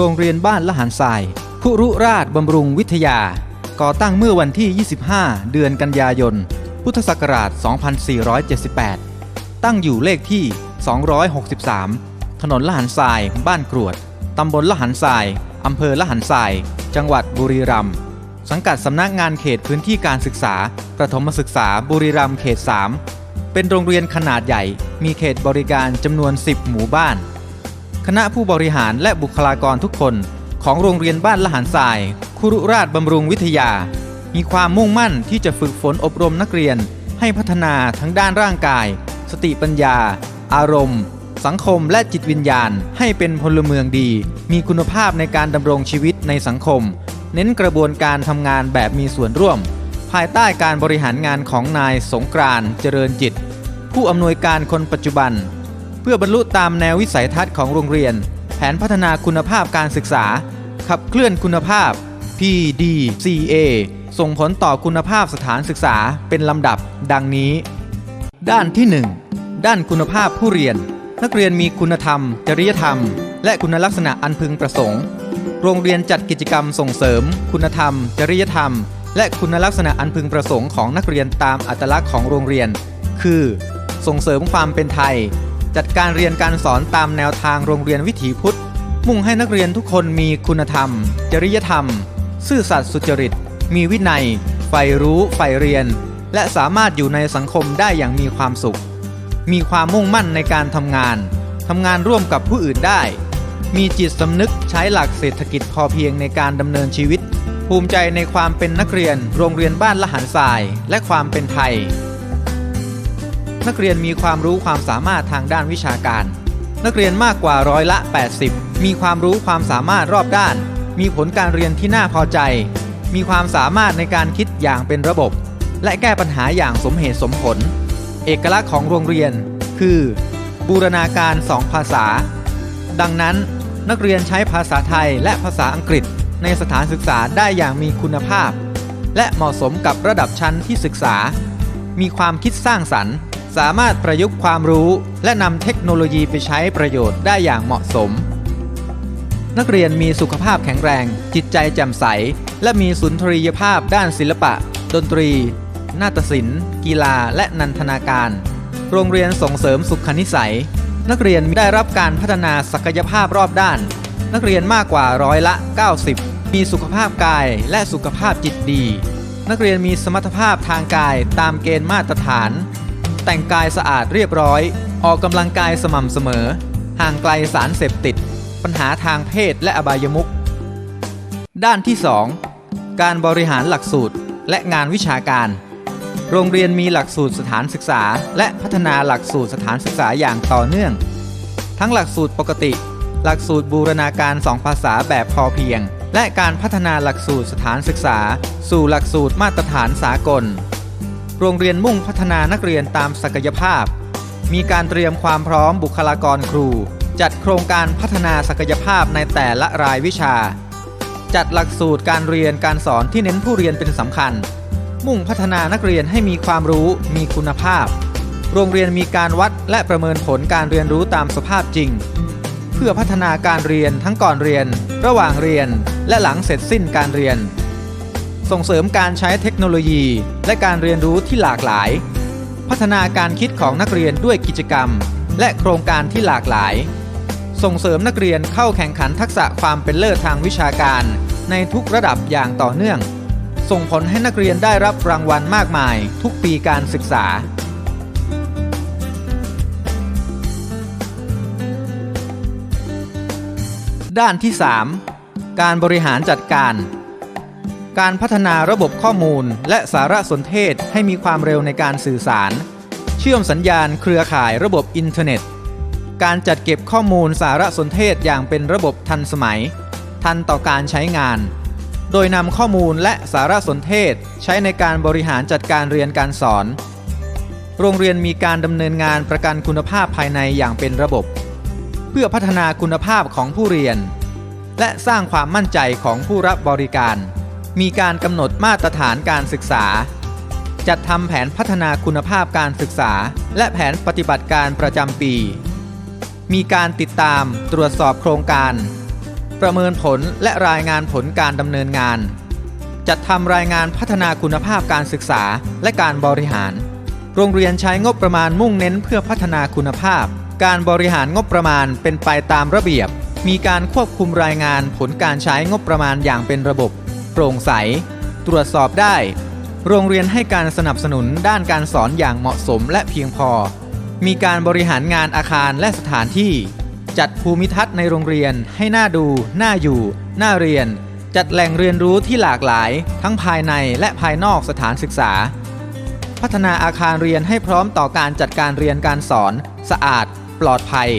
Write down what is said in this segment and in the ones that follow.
โรงเรียนบ้านละหารทรายคุรุราชบำรุงวิทยา ก่อตั้งเมื่อวันที่ 25 เดือนกันยายน พุทธศักราช 2478 ตั้งอยู่เลขที่ 263 ถนนละหันทราย บ้านกรวด ตำบลละหันทราย อำเภอละหันทราย จังหวัดบุรีรัมย์ สังกัดสำนักงานเขตพื้นที่การศึกษา ประถมศึกษาบุรีรัมย์เขต 3 เป็นโรงเรียนขนาดใหญ่ มีเขตบริการจำนวน 10 หมู่บ้าน คณะผู้บริหารและบุคลากรทุกคน ของโรงเรียนบ้านละหารทราย คุรุราชบำรุงวิทยา มีความมุ่งมั่นที่จะฝึกฝนอบรมนักเรียน ให้พัฒนาทั้งด้านร่างกาย สติปัญญา อารมณ์ สังคมและจิตวิญญาณ ให้เป็นพลเมืองดี มีคุณภาพในการดำรงชีวิตในสังคม เน้นกระบวนการทำงานแบบมีส่วนร่วม ภายใต้การบริหารงานของนายสงกรานต์เจริญจิต ผู้อำนวยการคนปัจจุบัน พื่อบรรลุตามแนววิสัยทัศน์ของโรงเรียน แผนพัฒนาคุณภาพการศึกษา ขับเคลื่อนคุณภาพ PDCA ส่งผลต่อคุณภาพสถานศึกษาเป็นลำดับ ดังนี้ ด้านที่ 1 ด้านคุณภาพผู้เรียน นักเรียนมีคุณธรรม จริยธรรม และคุณลักษณะอันพึงประสงค์ โรงเรียนจัดกิจกรรมส่งเสริม คุณธรรม จริยธรรม และคุณลักษณะอันพึงประสงค์ของนักเรียนตามอัตลักษณ์ของโรงเรียน คือ ส่งเสริมความเป็นไทย จัดการเรียนการสอนตามแนวทางโรงเรียนวิถีพุทธ มุ่งให้นักเรียนทุกคนมีคุณธรรม จริยธรรม ซื่อสัตย์สุจริต มีวินัยใฝ่รู้ใฝ่เรียน และสามารถอยู่ในสังคมได้อย่างมีความสุข มีความมุ่งมั่นในการทำงานทำงานร่วมกับผู้อื่นได้ มีจิตสำนึกใช้หลักเศรษฐกิจพอเพียงในการดำเนินชีวิต ภูมิใจในความเป็นนักเรียนโรงเรียนบ้านละหันทราย และความเป็นไทย นักเรียนมีความรู้ความสามารถทางด้านวิชาการ นักเรียนมากกว่าร้อยละ 80 มีความรู้ความสามารถรอบด้าน มีผลการเรียนที่น่าพอใจ มีความสามารถในการคิดอย่างเป็นระบบ และแก้ปัญหาอย่างสมเหตุสมผล เอกลักษณ์ของโรงเรียน คือ บูรณาการสองภาษา ดังนั้นนักเรียนใช้ภาษาไทยและภาษาอังกฤษในสถานศึกษาได้อย่างมีคุณภาพ และเหมาะสมกับระดับชั้นที่ศึกษา มีความคิดสร้างสรรค์ สามารถประยุกต์ความรู้ และนำเทคโนโลยีไปใช้ประโยชน์ได้อย่างเหมาะสม นักเรียนมีสุขภาพแข็งแรง จิตใจแจ่มใส และมีสุนทรียภาพด้านศิลปะ ดนตรี นาฏศิลป์ กีฬา และนันทนาการ โรงเรียนส่งเสริมสุขนิสัย นักเรียนได้รับการพัฒนาศักยภาพรอบด้าน นักเรียนมากกว่าร้อยละ 90 มีสุขภาพกายและสุขภาพจิตดี นักเรียนมีสมรรถภาพทางกายตามเกณฑ์มาตรฐาน แต่งกายสะอาดเรียบร้อย ออกกำลังกายสม่ำเสมอ ห่างไกลสารเสพติด ปัญหาทางเพศและอบายมุขด้านที่ 2 การบริหารหลักสูตรและงานวิชาการ โรงเรียนมีหลักสูตรสถานศึกษา และพัฒนาหลักสูตรสถานศึกษาอย่างต่อเนื่อง ทั้งหลักสูตรปกติ หลักสูตรบูรณาการสองภาษาแบบพอเพียง และการพัฒนาหลักสูตรสถานศึกษา สู่หลักสูตรมาตรฐานสากล โรงเรียนมุ่งพัฒนานักเรียนตามศักยภาพ มีการเตรียมความพร้อมบุคลากรครู จัดโครงการพัฒนาศักยภาพในแต่ละรายวิชา จัดหลักสูตรการเรียนการสอนที่เน้นผู้เรียนเป็นสำคัญ มุ่งพัฒนานักเรียนให้มีความรู้มีคุณภาพ โรงเรียนมีการวัดและประเมินผลการเรียนรู้ตามสภาพจริง เพื่อพัฒนาการเรียนทั้งก่อนเรียน ระหว่างเรียน และหลังเสร็จสิ้นการเรียน ส่งเสริมการใช้เทคโนโลยี และการเรียนรู้ที่หลากหลาย พัฒนาการคิดของนักเรียนด้วยกิจกรรม และโครงการที่หลากหลาย ส่งเสริมนักเรียนเข้าแข่งขันทักษะความเป็นเลิศทางวิชาการ ในทุกระดับอย่างต่อเนื่อง ส่งผลให้นักเรียนได้รับรางวัลมากมาย ทุกปีการศึกษาด้านที่ 3 การบริหารจัดการ การพัฒนาระบบข้อมูล และสารสนเทศให้มีความเร็วในการสื่อสาร เชื่อมสัญญาณเครือข่ายระบบอินเทอร์เน็ต การจัดเก็บข้อมูลสารสนเทศอย่างเป็นระบบทันสมัย ทันต่อการใช้งาน โดยนำข้อมูลและสารสนเทศใช้ในการบริหารจัดการเรียนการสอน โรงเรียนมีการดำเนินงานประกันคุณภาพภายในอย่างเป็นระบบ เพื่อพัฒนาคุณภาพของผู้เรียน และสร้างความมั่นใจของผู้รับบริการ มีการกำหนดมาตรฐานการศึกษา จัดทำแผนพัฒนาคุณภาพการศึกษา และแผนปฏิบัติการประจำปี มีการติดตามตรวจสอบโครงการ ประเมินผลและรายงานผลการดำเนินงาน จัดทำรายงานพัฒนาคุณภาพการศึกษาและการบริหาร โรงเรียนใช้งบประมาณมุ่งเน้นเพื่อพัฒนาคุณภาพ การบริหารงบประมาณเป็นไปตามระเบียบ มีการควบคุมรายงานผลการใช้งบประมาณอย่างเป็นระบบ ปร่งใส ตรวจสอบได้ โรงเรียนให้การสนับสนุนด้านการสอนอย่างเหมาะสมและเพียงพอ มีการบริหารงานอาคารและสถานที่ จัดภูมิทัศน์ในโรงเรียนให้น่าดู น่าอยู่ น่าเรียน จัดแหล่งเรียนรู้ที่หลากหลาย ทั้งภายในและภายนอกสถานศึกษา พัฒนาอาคารเรียนให้พร้อมต่อการจัดการเรียนการสอน สะอาด ปลอดภัย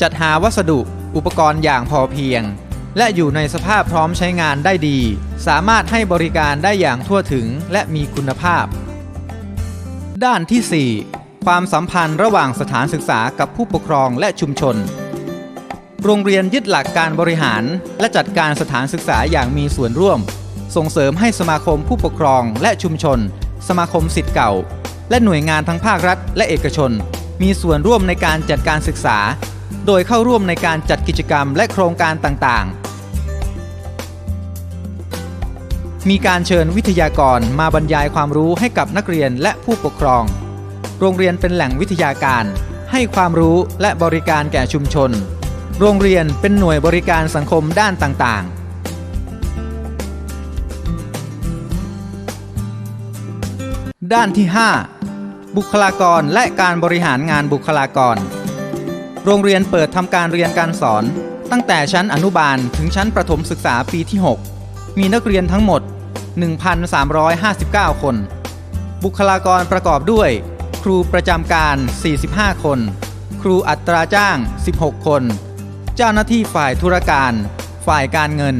จัดหาวัสดุ อุปกรณ์อย่างพอเพียง และอยู่ในสภาพพร้อมใช้งานได้ดี สามารถให้บริการได้อย่างทั่วถึงและมีคุณภาพ ด้านที่ 4 ความสัมพันธ์ระหว่างสถานศึกษากับผู้ปกครองและชุมชน โรงเรียนยึดหลักการบริหาร และจัดการสถานศึกษาอย่างมีส่วนร่วม ส่งเสริมให้สมาคมผู้ปกครองและชุมชน สมาคมสิทธิ์เก่า และหน่วยงานทั้งภาครัฐ และเอกชน มีส่วนร่วมในการจัดการศึกษา โดยเข้าร่วมในการจัดกิจกรรมและโครงการต่างๆ มีการเชิญวิทยากรมาบรรยายความรู้ให้กับนักเรียนและผู้ปกครอง โรงเรียนเป็นแหล่งวิทยาการ ให้ความรู้และบริการแก่ชุมชน โรงเรียนเป็นหน่วยบริการสังคมด้านต่างๆด้านที่ 5 บุคลากรและการบริหารงานบุคลากร โรงเรียนเปิดทำการเรียนการสอน ตั้งแต่ชั้นอนุบาลถึงชั้นประถมศึกษาปีที่ 6 มีนักเรียนทั้งหมด 1,359 คน บุคลากรประกอบด้วย ครูประจำการ 45 คน ครูอัตราจ้าง 16 คน เจ้าหน้าที่ฝ่ายธุรการ ฝ่ายการเงิน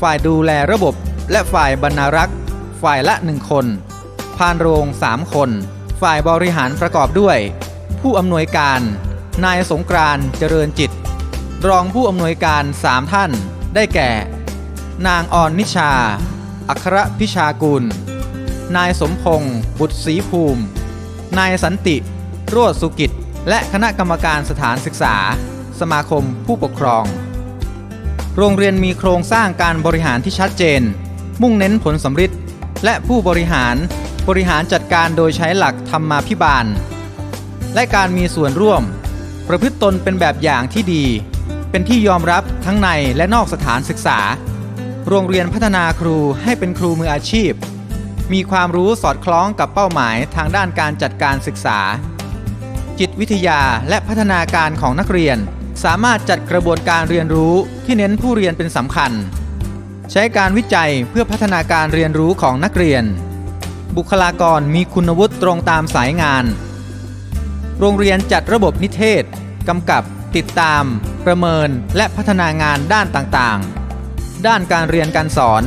ฝ่ายดูแลระบบ และฝ่ายบรรณารักษ์ ฝ่ายละ 1 คนพานโรง 3 คน ฝ่ายบริหารประกอบด้วย ผู้อำนวยการ นายสงกรานต์เจริญจิต รองผู้อำนวยการ3ท่าน ได้แก่ นางอ่อนนิชา อัครพิชากุล นายสมพงศ์บุตรศรีภูมิ นายสันติ โรจน์สุกิจ และคณะกรรมการสถานศึกษา สมาคมผู้ปกครอง โรงเรียนมีโครงสร้างการบริหารที่ชัดเจน มุ่งเน้นผลสำฤทธิ์และผู้บริหารบริหารจัดการโดยใช้หลักธรรมาภิบาล และการมีส่วนร่วม ประพฤติตนเป็นแบบอย่างที่ดี เป็นที่ยอมรับทั้งในและนอกสถานศึกษา โรงเรียนพัฒนาครูให้เป็นครูมืออาชีพ มีความรู้สอดคล้องกับเป้าหมายทางด้านการจัดการศึกษา จิตวิทยาและพัฒนาการของนักเรียน สามารถจัดกระบวนการเรียนรู้ที่เน้นผู้เรียนเป็นสำคัญ ใช้การวิจัยเพื่อพัฒนาการเรียนรู้ของนักเรียน บุคลากรมีคุณวุฒิตรงตามสายงาน โรงเรียนจัดระบบนิเทศ กำกับ ติดตาม ประเมิน และพัฒนางานด้านต่างๆ ด้านการเรียนการสอน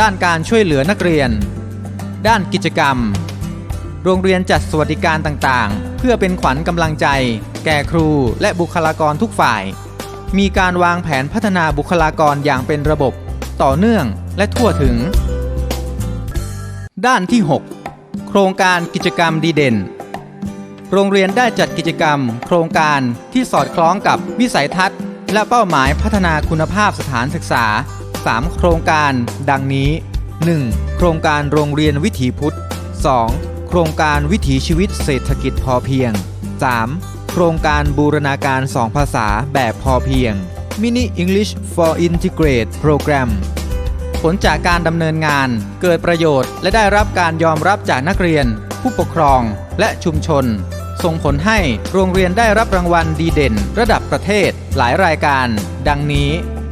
ด้านการช่วยเหลือนักเรียน ด้านกิจกรรม โรงเรียนจัดสวัสดิการต่างๆ เพื่อเป็นขวัญกำลังใจ แก่ครูและบุคลากรทุกฝ่าย มีการวางแผนพัฒนาบุคลากรอย่างเป็นระบบ ต่อเนื่องและทั่วถึง ด้านที่ 6 โครงการกิจกรรมดีเด่น โรงเรียนได้จัดกิจกรรม โครงการที่สอดคล้องกับวิสัยทัศน์ และเป้าหมายพัฒนาคุณภาพสถานศึกษา 3 โครงการ ดังนี้ 1. โครงการโรงเรียนวิถีพุทธ 2. โครงการวิถีชีวิตเศรษฐกิจพอเพียง 3. โครงการบูรณาการ 2 ภาษาแบบพอเพียง Mini English for Integrate Program ผลจากการดำเนินงานเกิดประโยชน์ และได้รับการยอมรับจากนักเรียน ผู้ปกครองและชุมชน ส่งผลให้โรงเรียนได้รับรางวัลดีเด่น ระดับประเทศ หลายรายการ ดังนี้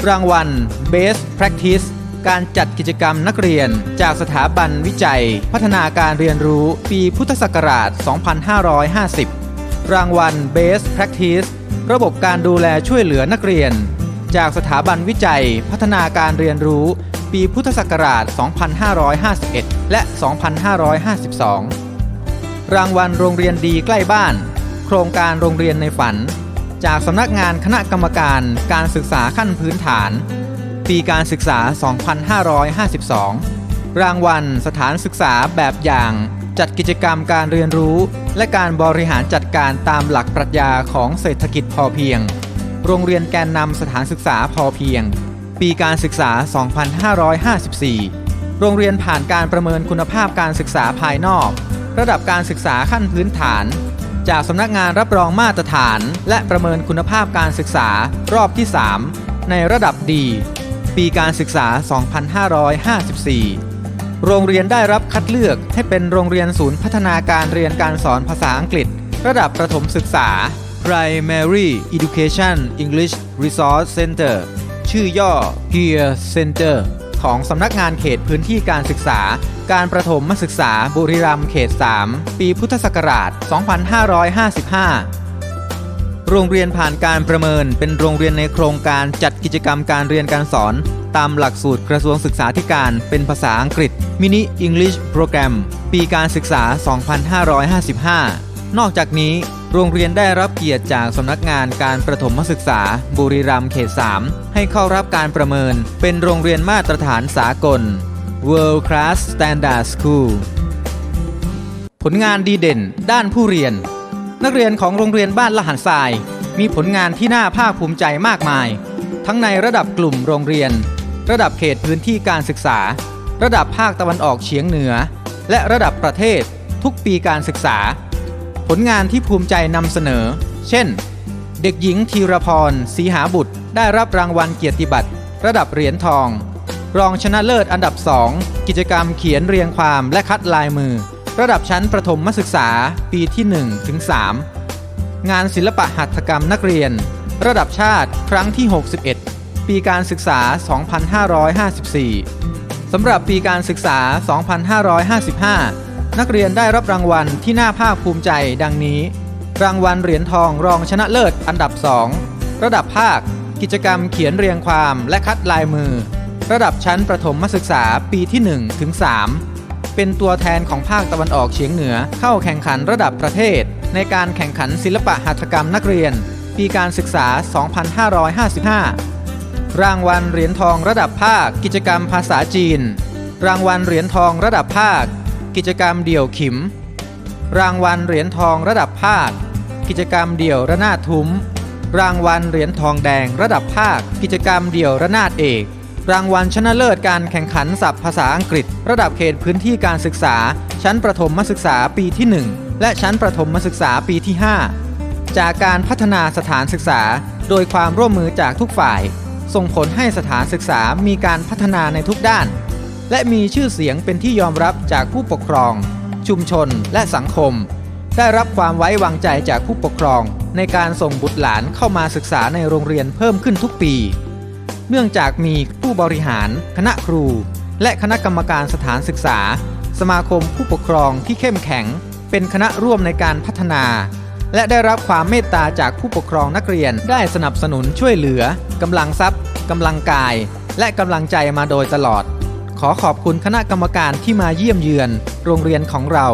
รางวัล Best Practice การจัดกิจกรรมนักเรียน จากสถาบันวิจัย พัฒนาการเรียนรู้ปีพุทธศักราช 2550 รางวัล Best Practice ระบบการดูแลช่วยเหลือนักเรียน จากสถาบันวิจัย พัฒนาการเรียนรู้ ปีพุทธศักราช 2551 และ 2552 รางวัลโรงเรียนดีใกล้บ้าน โครงการโรงเรียนในฝัน จากสำนักงานคณะกรรมการการศึกษาขั้นพื้นฐาน ปีการศึกษา 2552 รางวัลสถานศึกษาแบบอย่าง จัดกิจกรรมการเรียนรู้ และการบริหารจัดการตามหลักปรัชญาของเศรษฐกิจพอเพียง โรงเรียนแกนนำสถานศึกษาพอเพียง ปีการศึกษา 2554 โรงเรียนผ่านการประเมินคุณภาพการศึกษาภายนอก ระดับการศึกษาขั้นพื้นฐาน จากสำนักงานรับรองมาตรฐาน และประเมินคุณภาพการศึกษารอบที่ 3 ในระดับดี ปีการศึกษา 2554 โรงเรียนได้รับคัดเลือกให้เป็นโรงเรียนศูนย์พัฒนาการเรียนการสอนภาษาอังกฤษ ระดับประถมศึกษา Primary Education English Resource Center ชื่อย่อ Peer Center ของสำนักงานเขตพื้นที่การศึกษา การประถมศึกษาบุรีรัมย์เขต 3 ปีพุทธศักราช 2555 โรงเรียนผ่านการประเมินเป็นโรงเรียนในโครงการจัดกิจกรรมการเรียนการสอน ตามหลักสูตรกระทรวงศึกษาธิการเป็นภาษาอังกฤษ Mini English Program ปีการศึกษา 2555 นอกจากนี้ โรงเรียนได้รับเกียรติจากสำนักงานการประถมศึกษา บุรีรัมย์เขต 3 ให้เข้ารับการประเมิน เป็นโรงเรียนมาตรฐานสากล World Class Standard School ผลงานดีเด่นด้านผู้เรียน นักเรียนของโรงเรียนบ้านละหันทราย มีผลงานที่น่าภาคภูมิใจมากมาย ทั้งในระดับกลุ่มโรงเรียน ระดับเขตพื้นที่การศึกษา ระดับภาคตะวันออกเฉียงเหนือ และระดับประเทศทุกปีการศึกษา ผลงานที่ภูมิใจนำเสนอ เช่น เด็กหญิงธีรพรศรีหาบุตร ได้รับรางวัลเกียรติบัตร ระดับเหรียญทอง รองชนะเลิศอันดับ 2 กิจกรรมเขียนเรียงความและคัดลายมือ ระดับชั้นประถมศึกษาปีที่1ถึง3งานศิลปะหัตถกรรมนักเรียน ระดับชาติครั้งที่ 61 ปีการศึกษา 2554สำหรับปีการศึกษา 2555 นักเรียนได้รับรางวัลที่น่าภาคภูมิใจดังนี้ รางวัลเหรียญทองรองชนะเลิศอันดับ 2 ระดับภาค กิจกรรมเขียนเรียงความและคัดลายมือ ระดับชั้นประถมศึกษาปีที่1ถึง3เป็นตัวแทนของภาคตะวันออกเฉียงเหนือเข้าแข่งขันระดับประเทศ ในการแข่งขันศิลปะหัตถกรรมนักเรียน ปีการศึกษา 2555 รางวัลเหรียญทองระดับภาค กิจกรรมภาษาจีน รางวัลเหรียญทองระดับภาค กิจกรรมเดี่ยวขิม รางวัลเหรียญทองระดับภาค กิจกรรมเดี่ยวระนาดทุ้ม รางวัลเหรียญทองแดงระดับภาค กิจกรรมเดี่ยวระนาดเอก รางวัลชนะเลิศการแข่งขันศัพท์ภาษาอังกฤษ ระดับเขตพื้นที่การศึกษา ชั้นประถมศึกษาปีที่ 1 และชั้นประถมศึกษาปีที่ 5 จากการพัฒนาสถานศึกษา โดยความร่วมมือจากทุกฝ่าย ส่งผลให้สถานศึกษามีการพัฒนาในทุกด้าน และมีชื่อเสียงเป็นที่ยอมรับจากผู้ปกครอง ชุมชนและสังคม ได้รับความไว้วางใจจากผู้ปกครอง ในการส่งบุตรหลานเข้ามาศึกษาในโรงเรียนเพิ่มขึ้นทุกปี เนื่องจากมีผู้บริหาร คณะครู และคณะกรรมการสถานศึกษา สมาคมผู้ปกครองที่เข้มแข็ง เป็นคณะร่วมในการพัฒนา และได้รับความเมตตาจากผู้ปกครองนักเรียนได้สนับสนุนช่วยเหลือกำลังทรัพย์กำลังกาย และกำลังใจมาโดยตลอด ขอขอบคุณคณะกรรมการที่มาเยี่ยมเยือนโรงเรียนของเรา